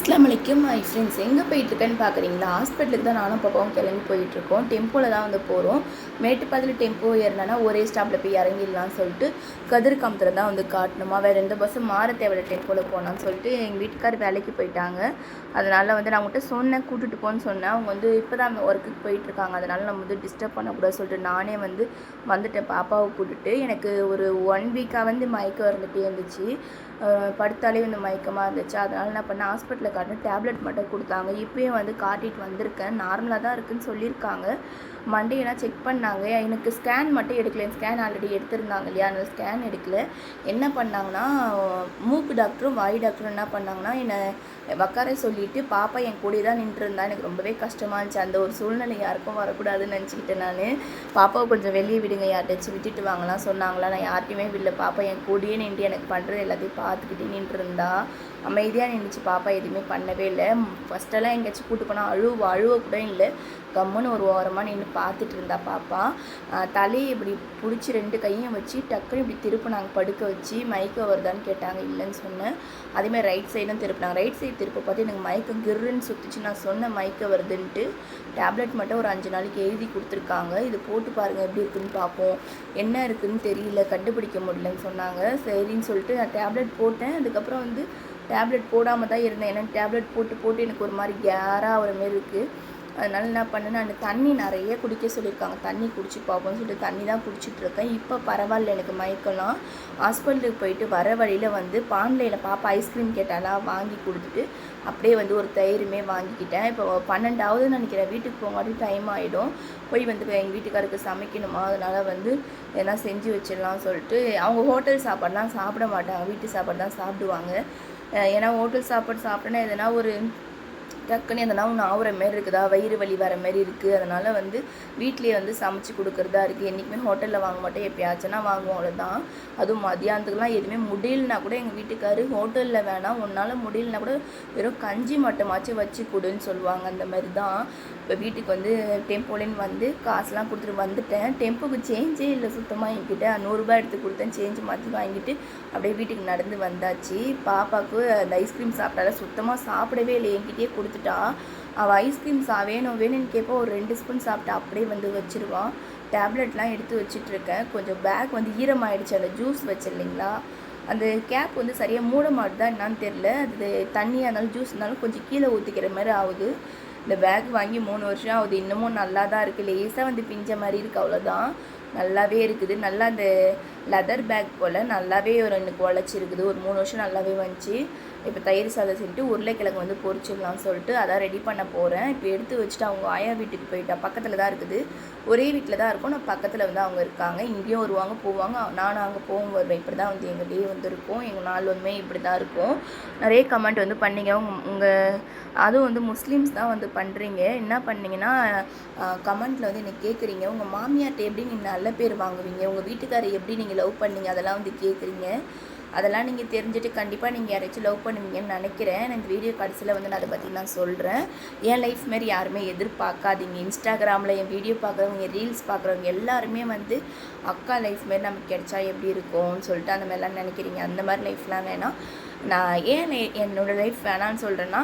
அஸ்லாம் வலைக்கும் my friends எங்கே போயிட்டுருக்கேன்னு பார்க்குறீங்களா? ஹாஸ்பிட்டலுக்கு தான் நானும் பாப்பாவும் கிளம்பி போயிட்டுருக்கோம். டெம்போவில் தான் வந்து போகிறோம் மேட்டுப்பாதையில் டெம்போ ஏறினா ஒரே ஸ்டாப்பில் போய் இறங்கிடலாம்னு சொல்லிட்டு கதிர்காமத்தில் தான் வந்து காட்டணுமா? வேறு எந்த பஸ்ஸும் மாற தேவையில்ல டெம்போவில் போனான்னு சொல்லிட்டு எங்கள் வீட்டுக்கார் வேலைக்கு போயிட்டாங்க. அதனால் வந்து நான் உங்கள்கிட்ட சொன்னேன் கூட்டிட்டு போன்னு சொன்னேன். அவங்க வந்து இப்போ தான் ஒர்க்குக்கு போயிட்டுருக்காங்க. அதனால் நம்ம வந்து டிஸ்டர்ப் பண்ணக்கூடாது சொல்லிட்டு நானே வந்து வந்துட்டேன். பாப்பாவை கூட்டிட்டு. எனக்கு ஒரு ஒன் வீக்காக வந்து மயக்கம் இருந்துகிட்டே இருந்துச்சு. படுத்தாலே வந்து மயக்கமாக இருந்துச்சு. அதனால் நான் பண்ணேன் ஹாஸ்பிட்டலில் காட்டினேன் டேப்லெட் மட்டும் கொடுத்தாங்க. இப்போயும் வந்து காட்டிட்டு வந்திருக்கேன். நார்மலாக தான் இருக்குன்னு சொல்லியிருக்காங்க. மண்டேலாம் செக் பண்ணாங்க. எனக்கு ஸ்கேன் மட்டும் எடுக்கல. ஸ்கேன் ஆல்ரெடி எடுத்திருந்தாங்க இல்லையா? அந்த ஸ்கேன் எடுக்கல. என்ன பண்ணாங்கன்னா மூக்கு டாக்டரும் வாய் டாக்டரும் என்ன பண்ணாங்கன்னா என்னை உக்கார சொல்லிட்டு பாப்பா என் கூட தான் நின்றுருந்தா. எனக்கு ரொம்பவே கஷ்டமாக இருந்துச்சு. அந்த ஒரு சூழ்நிலை யாருக்கும் வரக்கூடாதுன்னு நினச்சிக்கிட்டேன் நான். பாப்பாவை கொஞ்சம் வெளியே விடுங்க யார்ட்டாச்சும் விட்டுட்டு வாங்கலாம் சொன்னாங்களா? நான் யார்ட்டையுமே விடல. பாப்பா என் கூடயே நின்று எனக்கு பண்ணுறது எல்லாத்தையும் பார்த்துக்கிட்டே நின்றுருந்தா. அமைதியாக நின்றுச்சு பாப்பா எதுவுமே பண்ணவே இல்லை. ஃபஸ்ட்டெல்லாம் எங்கேயாச்சும் கூட்டு போனால் அழுவ அழுவ கூட இல்லை. கம்முன்னு ஒரு ஓரமாக நின்று பார்த்துட்டு இருந்தா பாப்பா. தலையை இப்படி பிடிச்சி ரெண்டு கையும் வச்சு டக்குன்னு இப்படி திருப்பினாங்க படுக்க வச்சு மயக்கம் வருதான்னு கேட்டாங்க. இல்லைன்னு சொன்னேன். அதேமாதிரி ரைட் சைடும் திருப்பினாங்க. ரைட் சைடு திருப்ப பார்த்து எனக்கு மயக்கம் கிருன்னு சுற்றுச்சு நான் சொன்ன மயக்கம் வருதுன்ட்டு டேப்லெட் மட்டும் ஒரு அஞ்சு நாளைக்கு எழுதி கொடுத்துருக்காங்க. இது போட்டு பாருங்கள் எப்படி இருக்குன்னு பார்ப்போம். என்ன இருக்குதுன்னு தெரியல. கண்டுபிடிக்க முடியலன்னு சொன்னாங்க. சரின்னு சொல்லிட்டு நான் டேப்லெட் போட்டேன். அதுக்கப்புறம் வந்து டேப்லெட் போடாமல் தான் இருந்தேன். ஏன்னா டேப்லெட் போட்டு போட்டு எனக்கு ஒரு மாதிரி கேராக ஒரு மாரி இருக்குது அதனால என்ன பண்ணேன் அந்த தண்ணி நிறைய குடிக்க சொல்லியிருக்காங்க. தண்ணி குடிச்சு பார்ப்போம்னு சொல்லிட்டு தண்ணி தான் குடிச்சிட்ருக்கேன் இப்போ பரவாயில்ல எனக்கு மயக்கலாம் ஹாஸ்பிட்டலுக்கு போயிட்டு வர வழியில் வந்து பான்லையில் பாப்பா ஐஸ்கிரீம் கேட்டாலாம் வாங்கி கொடுத்துட்டு அப்படியே வந்து ஒரு தயிருமே வாங்கிக்கிட்டேன். இப்போ பன்னெண்டாவது நினைக்கிறேன். வீட்டுக்கு போங்காட்டி டைம் ஆகிடும் போய் வந்து எங்கள் வீட்டுக்காருக்கு சமைக்கணுமா? அதனால் வந்து எதனா செஞ்சு வச்சிடலாம் சொல்லிட்டு அவங்க ஹோட்டல் சாப்பாடுலாம் சாப்பிட மாட்டாங்க. வீட்டு சாப்பாடு தான் சாப்பிடுவாங்க. ஏன்னா ஹோட்டல் சாப்பாடு சாப்பிட்டேன்னா எதனா ஒரு டக்குன்னு எதனா ஒன்று ஆகுற மாரி இருக்குதா? வயிறு வலி வர மாதிரி இருக்குது அதனால் வந்து வீட்லேயே வந்து சமைச்சு கொடுக்குறதா இருக்குது என்றைக்குமே ஹோட்டலில் வாங்க மாட்டோம் எப்பயாச்சுன்னா வாங்குவோம் அவ்வளோதான் அதுவும் மதியானத்துக்குலாம் எதுவுமே முடியலனா கூட எங்கள் வீட்டுக்காரு ஹோட்டலில் வேணாம். உன்னால் முடியலனா கூட வெறும் கஞ்சி மட்டமாச்சும் வச்சு கொடுன்னு சொல்லுவாங்க. அந்த மாதிரி தான் இப்போ வீட்டுக்கு வந்து டெம்போலேன்னு வந்து காசுலாம் கொடுத்துட்டு வந்துட்டேன். டெம்போக்கு சேஞ்சே இல்லை. சுத்தமாக என்கிட்ட நூறுரூபா எடுத்து கொடுத்தேன். சேஞ்ச் மாற்றி வாங்கிட்டு அப்படியே வீட்டுக்கு நடந்து வந்தாச்சு. பாப்பாவுக்கு அந்த ஐஸ்கிரீம் சாப்பிட்டால சுத்தமாக சாப்பிடவே இல்லை. என்கிட்டயே கொடுத்துட்டா. அவள் ஐஸ்கிரீம் சா வேணும் வேணும்னு கேட்போ ஒரு ரெண்டு ஸ்பூன் சாப்பிட்டா அப்படியே வந்து வச்சிருவான் டேப்லெட்லாம் எடுத்து வச்சிட்ருக்கேன் கொஞ்சம் பேக் வந்து ஈரமாயிடுச்சு அந்த ஜூஸ் வச்சிருந்தீங்களா அந்த கேப் வந்து சரியாக மூட மாட்டுதா என்னான்னு தெரில அது தண்ணியாக இருந்தாலும் ஜூஸ் இருந்தாலும் கொஞ்சம் கீழே ஊற்றிக்கிற மாதிரி ஆகுது. இந்த பேக் வாங்கி மூணு வருஷம் ஆகுது. இன்னமும் நல்லா தான் இருக்குது லேசாக வந்து பிஞ்ச மாதிரி இருக்குது அவ்வளோதான் நல்லாவே இருக்குது. நல்லா அந்த லெதர் பேக் போல் நல்லாவே ஒரு எனக்கு உழைச்சிருக்குது ஒரு மூணு வருஷம் நல்லாவே வந்துச்சு. இப்போ தயிர் சாதம் செஞ்சுட்டு உருளைக்கிழங்கு வந்து பொறிச்சிடலாம் சொல்லிட்டு அதான் ரெடி பண்ண போகிறேன் இப்போ எடுத்து வச்சுட்டு அவங்க ஆயா வீட்டுக்கு போயிட்டா பக்கத்தில் தான் இருக்குது. ஒரே வீட்டில் தான் இருக்கும். நான் பக்கத்தில் வந்து அவங்க இருக்காங்க. இங்கேயும் வருவாங்க போவாங்க. நானும் அங்கே போகும் வருவேன். இப்படி தான் வந்து எங்கள் டே வந்து இருக்கும் எங்கள் நாள் வந்துமே இப்படி தான் இருக்கும். நிறைய கமெண்ட் வந்து பண்ணீங்க. உங்கள் உங்கள் அதுவும் வந்து முஸ்லீம்ஸ் தான் வந்து பண்ணுறீங்க என்ன பண்ணீங்கன்னா கமெண்ட்டில் வந்து என்னை கேட்குறீங்க உங்கள் மாமியார்கிட்ட எப்படி நீங்கள் நல்ல பேர் வாங்குவீங்க? உங்கள் வீட்டுக்காரர் எப்படி நீங்கள் நீங்கள் லவ் பண்ணீங்க அதெல்லாம் வந்து கேட்குறீங்க அதெல்லாம் நீங்கள் தெரிஞ்சுட்டு கண்டிப்பாக நீங்கள் யாராச்சும் லவ் பண்ணுவீங்கன்னு நினைக்கிறேன். இந்த வீடியோ கடைசியில் வந்து நான் அதை பற்றி நான் சொல்கிறேன் என் லைஃப் மாரி யாருமே எதிர்பார்க்காதீங்க. இன்ஸ்டாகிராமில் என் வீடியோ பார்க்குறவங்க ரீல்ஸ் பார்க்குறவங்க எல்லாருமே வந்து அக்கா லைஃப் மாரி நமக்கு கிடைச்சா எப்படி இருக்கும்னு சொல்லிட்டு அந்த மாதிரிலாம் நினைக்கிறீங்க. அந்த மாதிரி லைஃப்லாம் வேணாம். நான் ஏன் என்னோடய என்னோட லைஃப் வேணான்னு சொல்கிறேன்னா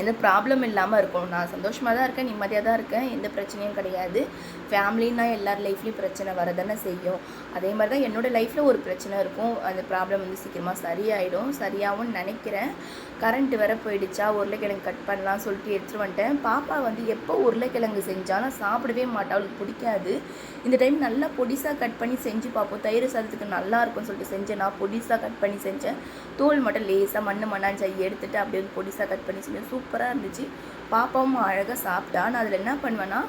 எந்த ப்ராப்ளம் இல்லாமல் இருக்கும் நான் சந்தோஷமாக தான் இருக்கேன் நிம்மதியாக தான் இருக்கேன். எந்த பிரச்சனையும் கிடையாது. ஃபேமிலின்னா எல்லார் லைஃப்லேயும் பிரச்சனை வரதானே செய்யும். அதே மாதிரி தான் என்னோடய லைஃப்பில் ஒரு பிரச்சனை இருக்கும். அந்த ப்ராப்ளம் வந்து சீக்கிரமாக சரியாயிடும். சரியாகும்னு நினைக்கிறேன். கரண்ட் வேற போயிடுச்சா? உருளைக்கிழங்கு கட் பண்ணலாம் சொல்லிட்டு எடுத்துகிட்டு வந்துட்டேன். பாப்பா வந்து எப்போ உருளைக்கிழங்கு செஞ்சாலும் சாப்பிடவே மாட்டா. அவளுக்கு பிடிக்காது. இந்த டைம் நல்லா பொடிசாக கட் பண்ணி செஞ்சு பார்ப்போம் தயிர் சாதத்துக்கு நல்லா இருக்கும்னு சொல்லிட்டு செஞ்சேன். நான் பொடிசாக கட் பண்ணி செஞ்சேன். தோல் மட்டும் லேசாக மண்ணு மண்ணாஞ்சாயி எடுத்துகிட்டு எடுத்துட்டு அப்படியே வந்து பொடிசாக கட் பண்ணி செஞ்சேன். சூப்பராக இருந்துச்சு. பாப்பாவும் அழகாக சாப்பிட்டா. நான் அதில் என்ன பண்ணுவேன்னா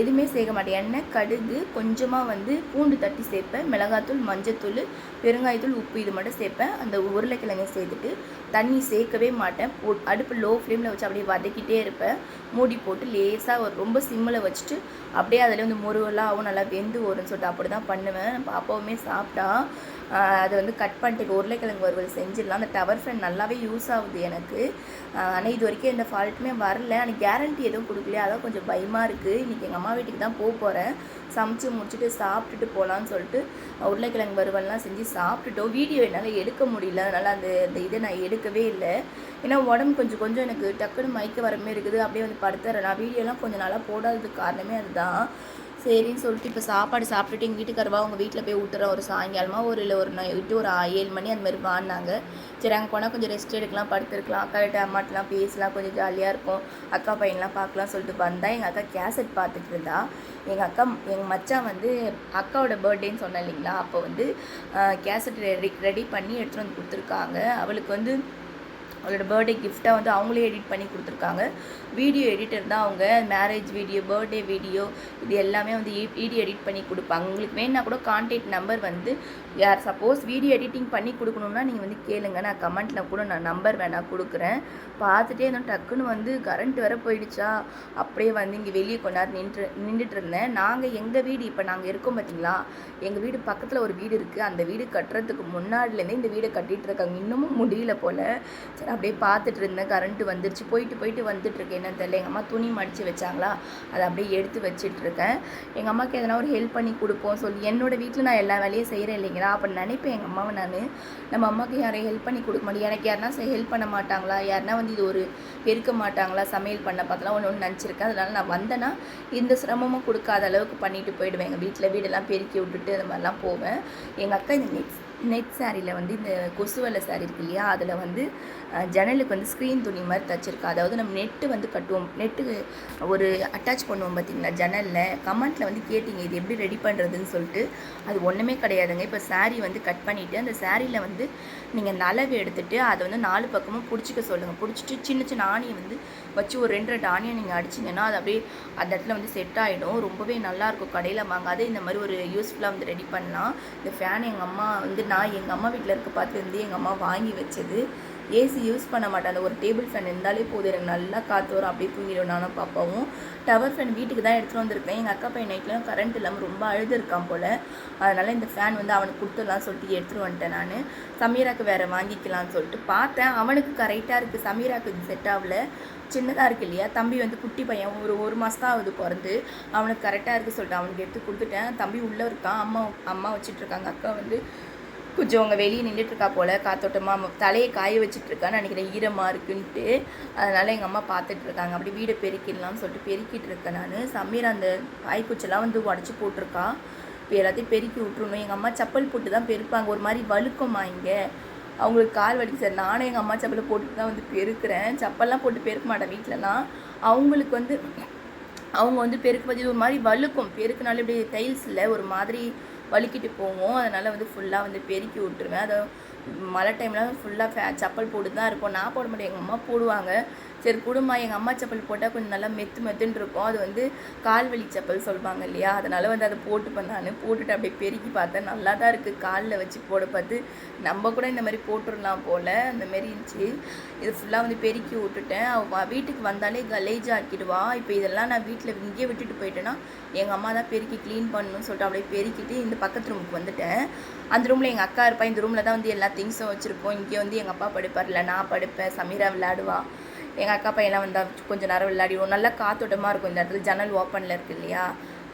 எதுவுமே சேர்க்க மாட்டேன். எண்ணெய் கடுகு கொஞ்சமாக வந்து பூண்டு தட்டி சேர்ப்பேன். மிளகாத்தூள் மஞ்சத்தூள் பெருங்காயத்தூள் உப்பு இது மட்டும் சேர்ப்பேன். அந்த உருளைக்கிழங்கை சேர்த்துட்டு தண்ணி சேர்க்கவே மாட்டேன். அடுப்பு லோ ஃப்ளேமில் வச்சு அப்படியே வதக்கிட்டே இருப்பேன். மூடி போட்டு லேசாக ஒரு ரொம்ப சிம்மில் வச்சுட்டு அப்படியே அதில் வந்து முருகெல்லாம் ஆகும் நல்லா வெந்து வரும்னு சொல்லிட்டு அப்படி தான் பண்ணுவேன் பாப்பாவுமே சாப்பிட்டா அதை வந்து கட் பண்ணிட்டு உருளைக்கிழங்கு வறுவல் செஞ்சிடலாம். அந்த டவர் ஃபேன் நல்லாவே யூஸ் ஆகுது எனக்கு. ஆனால் இது வரைக்கும் எந்த ஃபால்ட்டுமே வரல. ஆனால் கேரண்டி எதுவும் கொடுக்கலையா. அதான் கொஞ்சம் பயமாக இருக்குது இன்றைக்கி எங்கள் அம்மா வீட்டுக்கு தான் போக போகிறேன் சமைச்சு முடிச்சுட்டு சாப்பிட்டுட்டு போகலான்னு சொல்லிட்டு உருளைக்கிழங்கு வறுவல்லாம் செஞ்சு சாப்பிட்டுட்டோம். வீடியோ என்னால் எடுக்க முடியல. அதனால் அந்த அந்த இதை நான் எடுக்கவே இல்லை. ஏன்னா உடம்பு கொஞ்சம் கொஞ்சம் எனக்கு டக்குன்னு மயக்க வரமே இருக்குது. அப்படியே வந்து படுத்துறேன். நான் வீடியோலாம் கொஞ்சம் நாளாக போடாததுக்கு காரணமே அதுதான். சரின்னு சொல்லிட்டு இப்போ சாப்பாடு சாப்பிட்டுட்டு எங்கள் வீட்டுக்காரவா அவங்க வீட்டில் போய் விட்டுறோம் ஒரு சாயங்காலமாக ஒரு இல்லை ஒரு நைட்டு ஒரு ஏழு மணி அந்த மாதிரி வாடினாங்க சரி அங்கே போனால் கொஞ்சம் ரெஸ்ட் எடுக்கலாம் படுத்துருக்கலாம். அக்காகிட்ட அம்மாட்டெலாம் பேசலாம் கொஞ்சம் ஜாலியாக இருக்கும் அக்கா பையன்லாம் பார்க்கலாம் சொல்லிட்டு வந்தால் எங்கள் அக்கா கேசட் பார்த்துட்டு இருந்தா. எங்கள் அக்கா எங்கள் மச்சான் வந்து அக்காவோட பர்த்டேன்னு சொன்னேன் இல்லைங்களா? அப்போ வந்து கேசட் ரெடி ரெடி பண்ணி எடுத்துகிட்டு வந்து கொடுத்துருக்காங்க. அவளுக்கு வந்து அவளோட பர்த்டே கிஃப்டாக வந்து அவங்களே எடிட் பண்ணி கொடுத்துருக்காங்க. வீடியோ எடிட்டர் தான் அவங்க. மேரேஜ் வீடியோ பர்த்டே வீடியோ இது எல்லாமே வந்து e-, வீடியோ எடிட் பண்ணி கொடுப்பாங்க. உங்களுக்கு வேணால் கூட கான்டாக்ட் நம்பர் வந்து யார் சப்போஸ் வீடியோ எடிட்டிங் பண்ணி கொடுக்கணுன்னா நீங்கள் வந்து கேளுங்க. நான் கமெண்ட்டில் கூட நான் நம்பர் வேணால் கொடுக்குறேன். பார்த்துட்டே இருந்தோம். டக்குன்னு வந்து கரண்ட் வர போயிடுச்சா? அப்படியே வந்து இங்கே வெளியே கொண்டாந்து நின்று நின்றுட்டு இருந்தேன். நாங்கள் எங்கள் வீடு இப்போ நாங்கள் இருக்கோம் பார்த்தீங்களா எங்கள் வீடு பக்கத்தில் ஒரு வீடு இருக்குது அந்த வீடு கட்டுறதுக்கு முன்னாடிலேருந்தே இந்த வீடை கட்டிகிட்டு இருக்காங்க. இன்னமும் முடியல போல். சரி அப்படியே பார்த்துட்டு இருந்தேன் கரண்ட்டு வந்துருச்சு. போயிட்டு போயிட்டு வந்துட்டுருக்கேன் என்னன்னு தெரியல. எங்கள் அம்மா துணி மடித்து வச்சாங்களா? அதை அப்படியே எடுத்து வச்சிட்ருக்கேன். எங்கள் அம்மாவுக்கு எதனா ஒரு ஹெல்ப் பண்ணி கொடுப்போம் சொல்லி என்னோட வீட்டில் நான் எல்லா வேலையும் செய்கிறேன் இல்லைங்களா? அப்போ நினைப்பேன் எங்கள் அம்மாவை நான். நம்ம அம்மாவுக்கு யாரையும் ஹெல்ப் பண்ணி கொடுக்க மாட்டேன். எனக்கு யாருனா ஹெல்ப் பண்ண மாட்டாங்களா? யாருனா வந்து இது ஒரு பெருக்க மாட்டாங்களா? சமையல் பண்ண பார்த்தலாம் ஒன்று ஒன்று நினச்சிருக்கேன். அதனால் நான் வந்தேன்னா இந்த சிரமமும் கொடுக்காத அளவுக்கு பண்ணிட்டு போயிடுவேன். எங்கள் வீட்டில் வீடெல்லாம் பெருக்கி விட்டுட்டு அந்த மாதிரிலாம் போவேன். எங்கள் அக்கா இந்த நெக்ஸ்ட் நெட் சாரியில் வந்து இந்த கொசுவலை சாரி இருக்கு இல்லையா அதில் வந்து ஜன்னலுக்கு வந்து ஸ்க்ரீன் துணி மாதிரி தச்சிருக்கா. அதாவது நம்ம நெட்டு வந்து கட்டுவோம். நெட்டுக்கு ஒரு அட்டாச் பண்ணுவோம் பார்த்தீங்களா ஜன்னலில். கமெண்ட்டில் வந்து கேட்டிங்க இது எப்படி ரெடி பண்ணுறதுன்னு சொல்லிட்டு. அது ஒன்றுமே கிடையாதுங்க. இப்போ saree வந்து கட் பண்ணிவிட்டு அந்த சாரியில் வந்து நீங்கள் அந்த அளவு எடுத்துகிட்டு அதை வந்து நாலு பக்கமும் பிடிச்சிக்க சொல்லுங்கள் பிடிச்சிட்டு சின்ன சின்ன ஆணியை வந்து வச்சு ஒரு ரெண்டு ரெண்டு ஆணியை நீங்கள் அடிச்சிங்கன்னா அது அப்படியே அந்த இடத்துல வந்து செட் ஆகிடும் ரொம்பவே நல்லாயிருக்கும் கடையில் வாங்காது இந்த மாதிரி ஒரு யூஸ்ஃபுல்லாக வந்து ரெடி பண்ணலாம். இந்த ஃபேன் எங்கள் அம்மா வந்து நான் எங்கள் அம்மா வீட்டில் இருக்க பார்த்து வந்து எங்கள் அம்மா வாங்கி வச்சது. ஏசி யூஸ் பண்ண மாட்டேன் அந்த ஒரு டேபிள் ஃபேன் இருந்தாலே போதும். எனக்கு நல்லா காற்று வரும். அப்படியே தூங்கிடும் நானும் பாப்பாவும். டவர் ஃபேன் வீட்டுக்கு தான் எடுத்துகிட்டு வந்திருக்கேன். எங்கள் அக்கா பையன் நைட்லாம் கரண்ட் இல்லாமல் ரொம்ப அழுதுருக்கான் போல். அதனால் இந்த ஃபேன் வந்து அவனுக்கு கொடுத்துடலாம் சொல்லிட்டு எடுத்துகிட்டு வந்துட்டேன் நான். சமீராக்கு வேறு வாங்கிக்கலாம்னு சொல்லிட்டு பார்த்தேன். அவனுக்கு கரெக்டாக இருக்குது சமீராக்கு இது செட் ஆகல. சின்னதாக இருக்கு இல்லையா? தம்பி வந்து குட்டி பையன். ஒரு ஒரு மாதம் ஆகுது பிறந்து. அவனுக்கு கரெக்டாக இருக்குது சொல்லிட்டு அவனுக்கு எடுத்து கொடுத்துட்டேன். தம்பி உள்ளே இருக்கான். அம்மா அம்மா வச்சுட்ருக்காங்க இருக்காங்க. அக்கா வந்து கொஞ்சம் அவங்க வெளியே நின்றுட்டு இருக்கா போல் காத்தோட்டமாக தலையை காய வச்சுட்ருக்கான்னு நினைக்கிறேன். ஈரமாக இருக்குன்ட்டு. அதனால் எங்கள் அம்மா பார்த்துட்டு இருக்காங்க அப்படி வீடை பெருக்கிடலாம்னு சொல்லிட்டு பெருக்கிட்டு இருக்கேன் நான். சமீர் அந்த காய்க்குச்செல்லாம் வந்து உடச்சி போட்டிருக்கா. இப்போ எல்லாத்தையும் பெருக்கி விட்ருணும் எங்கள் அம்மா செப்பல் போட்டு தான் பெருப்பாங்க. ஒரு மாதிரி வழுக்கமா இங்கே. அவங்களுக்கு கால் வலிக்கு. சார் நானும் எங்கள் அம்மா செப்பலை போட்டுட்டு தான் வந்து பெருக்கிறேன். செப்பல்லாம் போட்டு பெருக்க மாட்டேன் வீட்டிலலாம் அவங்களுக்கு வந்து அவங்க வந்து பெருக்கு பற்றி ஒரு மாதிரி வழுக்கும். பெருக்குனால இப்படி டைல்ஸில் ஒரு மாதிரி வழுக்கிட்டு போவோம் அதனால் வந்து ஃபுல்லாக வந்து பெருக்கி விட்டுருவேன். அதை மழை டைம்லாம் ஃபுல்லாக ஃபே சப்பல் போட்டு தான் இருப்போம். நான் போட மாட்டேன். எங்கள் அம்மா போடுவாங்க. சரி குடும்பம் எங்கள் அம்மா செப்பல் போட்டால் கொஞ்சம் நல்லா மெத்து மெத்துன்னு இருக்கும். அது வந்து கால்வலி செப்பல் சொல்லுவாங்க இல்லையா? அதனால் வந்து அதை போட்டுப்பேன் நான் போட்டுட்டு அப்படியே பெருக்கி பார்த்தேன் நல்லா தான் இருக்குது காலில் வச்சு போட பார்த்து நம்ம கூட இந்த மாதிரி போட்டுடலாம் போல் அந்த மாரி இருந்துச்சு. இது ஃபுல்லாக வந்து பெருக்கி விட்டுட்டேன். அவள் வீட்டுக்கு வந்தாலே கலேஜ் ஆக்கிடுவா. இப்போ இதெல்லாம் நான் வீட்டில் இங்கேயே விட்டுட்டு போயிட்டேன்னா எங்கள் அம்மா தான் பெருக்கி க்ளீன் பண்ணணும்னு சொல்லிட்டு அப்படியே பெருக்கிட்டு இந்த பக்கத்து ரூமுக்கு வந்துட்டேன். அந்த ரூமில் எங்கள் அக்கா இருப்பா. இந்த ரூமில் தான் வந்து எல்லா திங்ஸும் வச்சுருப்போம். இங்கே வந்து எங்கள் அப்பா படுப்பார் இல்லை நான் படுப்பேன். சமீரா விளையாடுவா. எங்கள் அக்கா பையன்லாம் வந்தால் கொஞ்சம் நேரம் விளையாடிடுவோம். நல்லா காத்தோட்டமாக இருக்கும். இந்த இடத்துல ஜன்னல் ஓப்பனில் இருக்கு இல்லையா?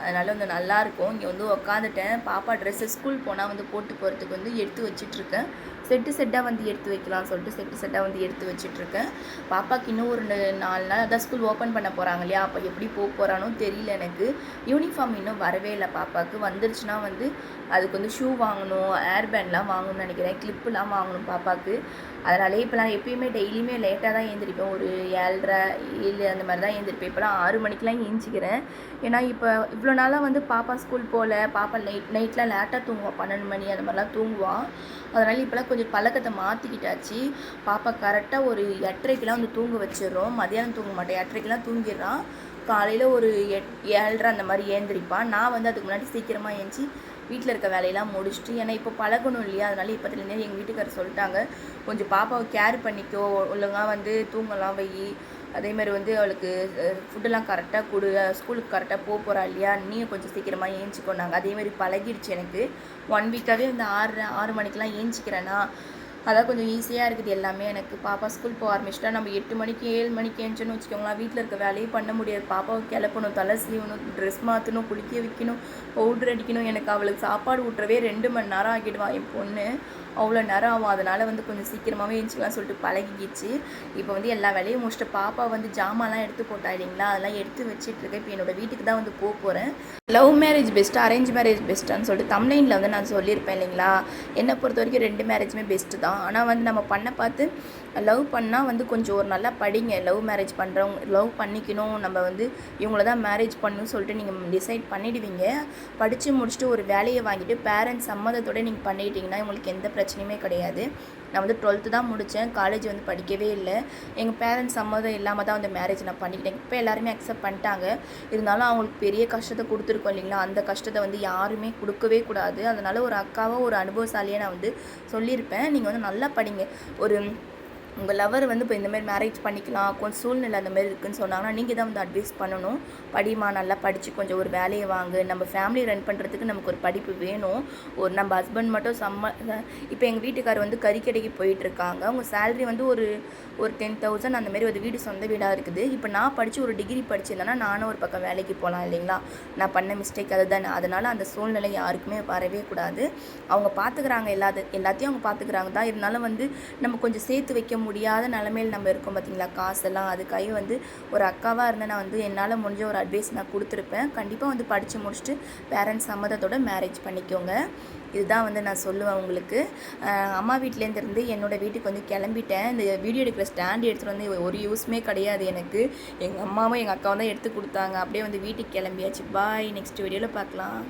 அதனால் வந்து நல்லாயிருக்கும் இங்கே வந்து உக்காந்துட்டேன். பாப்பா ட்ரெஸ்ஸு ஸ்கூல் போனால் வந்து போட்டு போகிறதுக்கு வந்து எடுத்து வச்சிட்ருக்கேன். செட்டு செட்டாக வந்து எடுத்து வைக்கலாம்னு சொல்லிட்டு செட்டு செட்டாக வந்து எடுத்து வச்சிட்ருக்கேன். பாப்பாவுக்கு இன்னும் ஒரு நாலு நாள் அதான் ஸ்கூல் ஓப்பன் பண்ண போகிறாங்க இல்லையா? அப்போ எப்படி போக போகிறானோ தெரியல எனக்கு. யூனிஃபார்ம் இன்னும் வரவே இல்லை பாப்பாவுக்கு வந்துருச்சுன்னா வந்து அதுக்கு வந்து ஷூ வாங்கணும் ஏர் பேண்ட்லாம் வாங்கணும்னு நினைக்கிறேன். கிளிப்புலாம் வாங்கணும் பாப்பாவுக்கு அதனாலே இப்போ நான் எப்பயுமே டெய்லியுமே லேட்டாக தான் எழுந்திரிப்பேன் ஒரு ஏழரை ஏழு அந்த மாதிரி தான் எழுந்திரிப்பேன் இப்போலாம் ஆறு மணிக்கெலாம் ஏஞ்சிக்கிறேன். ஏன்னா இப்போ இவ்வளோ நாளாக வந்து பாப்பா ஸ்கூல் போகல பாப்பா நைட் நைட்லாம் லேட்டாக தூங்குவான் பன்னெண்டு மணி அந்த மாதிரிலாம் தூங்குவான் அதனால் இப்போலாம் கொஞ்சம் பழக்கத்தை மாற்றிக்கிட்டாச்சு பாப்பா கரெக்டாக ஒரு எட்டரைக்கெலாம் வந்து தூங்க வச்சிடுறோம். மதியானம் தூங்க மாட்டேன் எட்டரைக்கெலாம் தூங்கிடுறான் காலையில் ஒரு எட் ஏழரை அந்த மாதிரி ஏந்திரிப்பான் நான் வந்து அதுக்கு முன்னாடி சீக்கிரமாக ஏஞ்சி வீட்டில் இருக்க வேலையெல்லாம் முடிச்சுட்டு ஏன்னா இப்போ பழகணும் இல்லையா? அதனால இப்போத்துலேருந்தே எங்கள் வீட்டுக்காரர் சொல்லிட்டாங்க கொஞ்சம் பாப்பாவை கேர் பண்ணிக்கோ ஒழுங்கா வந்து தூங்கலாம் வை. அதே மாதிரி வந்து அவளுக்கு ஃபுட்டெல்லாம் கரெக்டாக கொடு ஸ்கூலுக்கு கரெக்டாக போக போகிறா இல்லையா? நீயும் கொஞ்சம் சீக்கிரமாக ஏஞ்சிக்கோனாங்க அதே மாதிரி பழகிடுச்சு எனக்கு. ஒன் வீக்காகவே வந்து ஆறு ஆறு மணிக்கெலாம் ஏஞ்சிக்கிறேன்னா அதான் கொஞ்சம் ஈஸியாக இருக்குது எல்லாமே எனக்கு. பாப்பா ஸ்கூல் போக ஆரம்பிச்சிட்டா நம்ம எட்டு மணிக்கு ஏழு மணிக்கு ஏஞ்சோன்னு வச்சுக்கோங்களேன் வீட்டில் இருக்க வேலையும் பண்ண முடியாது. பாப்பாவை கிளப்பணும் தலை சீவணும் ட்ரெஸ் மாற்றணும் குளிக்க வைக்கணும் பவுட்ரு அடிக்கணும். எனக்கு அவளுக்கு சாப்பாடு ஊட்டுறவே ரெண்டு மணி நேரம் ஆகிடுவா. என் பொண்ணு அவ்வளோ நேரம் ஆகும். அதனால் வந்து கொஞ்சம் சீக்கிரமாகவே எழுந்துக்கலாம் சொல்லிட்டு பழகிக்கிச்சு. இப்போ வந்து எல்லா வேலையும் முடிச்சுட்டு பாப்பா வந்து ஜாமான்லாம் எடுத்து போட்டா இல்லைங்களா? அதெல்லாம் எடுத்து வச்சுட்டு இருக்கேன். இப்போ என்னோட வீட்டுக்கு தான் வந்து போக போகிறேன் love marriage best arrange marriage பெஸ்ட்டான்னு சொல்லிட்டு தமிழ்லைனில் வந்து நான் சொல்லியிருப்பேன் இல்லைங்களா? என்னை பொறுத்த வரைக்கும் ரெண்டு மேரேஜுமே பெஸ்ட்டு தான். ஆனால் வந்து நம்ம பண்ண பார்த்து லவ் பண்ணால் வந்து கொஞ்சம் ஒரு நல்லா படிங்க. லவ் மேரேஜ் பண்ணுறவங்க லவ் பண்ணிக்கணும். நம்ம வந்து இவங்கள தான் மேரேஜ் பண்ணணும்னு சொல்லிட்டு நீங்கள் டிசைட் பண்ணிடுவீங்க. படித்து முடிச்சுட்டு ஒரு வேலையை வாங்கிட்டு பேரண்ட்ஸ் சம்மதத்தோட நீங்கள் பண்ணிட்டீங்கன்னா உங்களுக்கு எந்த பிரச்சனை பிரச்சனையுமே கிடையாது. நான் வந்து டுவெல்த்து தான் முடித்தேன் காலேஜ் வந்து படிக்கவே இல்லை. எங்கள் பேரண்ட்ஸ் சம்மதம் இல்லாமல் தான் வந்து மேரேஜ் நான் பண்ணிக்கிட்டேன். இப்போ எல்லாருமே அக்செப்ட் பண்ணிட்டாங்க. இருந்தாலும் அவங்களுக்கு பெரிய கஷ்டத்தை கொடுத்துருக்கோம் இல்லைங்களா? அந்த கஷ்டத்தை வந்து யாருமே கொடுக்கவே கூடாது. அதனால் ஒரு அக்காவோ ஒரு அனுபவசாலியாக நான் வந்து சொல்லியிருப்பேன். நீங்கள் வந்து நல்லா படிங்க. ஒரு உங்கள் லவர் வந்து இப்போ இந்தமாரி மேரேஜ் பண்ணிக்கலாம் கொஞ்சம் சூழ்நிலை அந்த மாதிரி இருக்குதுன்னு சொன்னாங்கன்னா நீங்கள் தான் வந்து அட்வைஸ் பண்ணணும். படிமா நல்லா படித்து கொஞ்சம் ஒரு வேலையை வாங்கு. நம்ம ஃபேமிலி ரன் பண்ணுறதுக்கு நமக்கு ஒரு படிப்பு வேணும். ஒரு நம்ம ஹஸ்பண்ட் மட்டும் சம்ம இப்போ எங்கள் வீட்டுக்கார் வந்து கறிக்கடைக்கு போயிட்டுருக்காங்க அவங்க சேலரி வந்து ஒரு ஒரு டென் தௌசண்ட் அந்தமாரி ஒரு வீடு சொந்த வீடாக இருக்குது. இப்போ நான் படித்து ஒரு டிகிரி படிச்சிருந்தேன்னா நானும் ஒரு பக்கம் வேலைக்கு போகலாம் இல்லைங்களா? நான் பண்ண மிஸ்டேக் அதுதானே. அதனால் அந்த சூழ்நிலை யாருக்குமே வரவே கூடாது. அவங்க பார்த்துக்கிறாங்க எல்லாது எல்லாத்தையும் அவங்க பார்த்துக்கிறாங்க தான் இருந்தாலும் வந்து நம்ம கொஞ்சம் சேர்த்து வைக்க முடியாத நிலமையில் நம்ம இருக்கோம் பார்த்தீங்களா காசெல்லாம் அதுக்காக வந்து ஒரு அக்காவாக இருந்தால் நான் வந்து என்னால் முடிஞ்ச ஒரு அட்வைஸ் நான் கொடுத்துருப்பேன். கண்டிப்பாக வந்து படித்து முடிச்சுட்டு பேரண்ட்ஸ் சம்மதத்தோட மேரேஜ் பண்ணிக்கோங்க. இதுதான் வந்து நான் சொல்லுவேன் உங்களுக்கு. அம்மா வீட்டிலேருந்து இருந்து என்னோடய வீட்டுக்கு வந்து கிளம்பிட்டேன். இந்த வீடியோ எடுக்கிற ஸ்டாண்ட் எடுத்துகிட்டு வந்து ஒரு யூஸ்மே கிடையாது எனக்கு. எங்கள் அம்மாவும் எங்கள் அக்காவும் தான் எடுத்து கொடுத்தாங்க. அப்படியே வந்து வீட்டுக்கு கிளம்பியாச்சு. பாய் நெக்ஸ்ட் வீடியோவில் பார்க்கலாம்.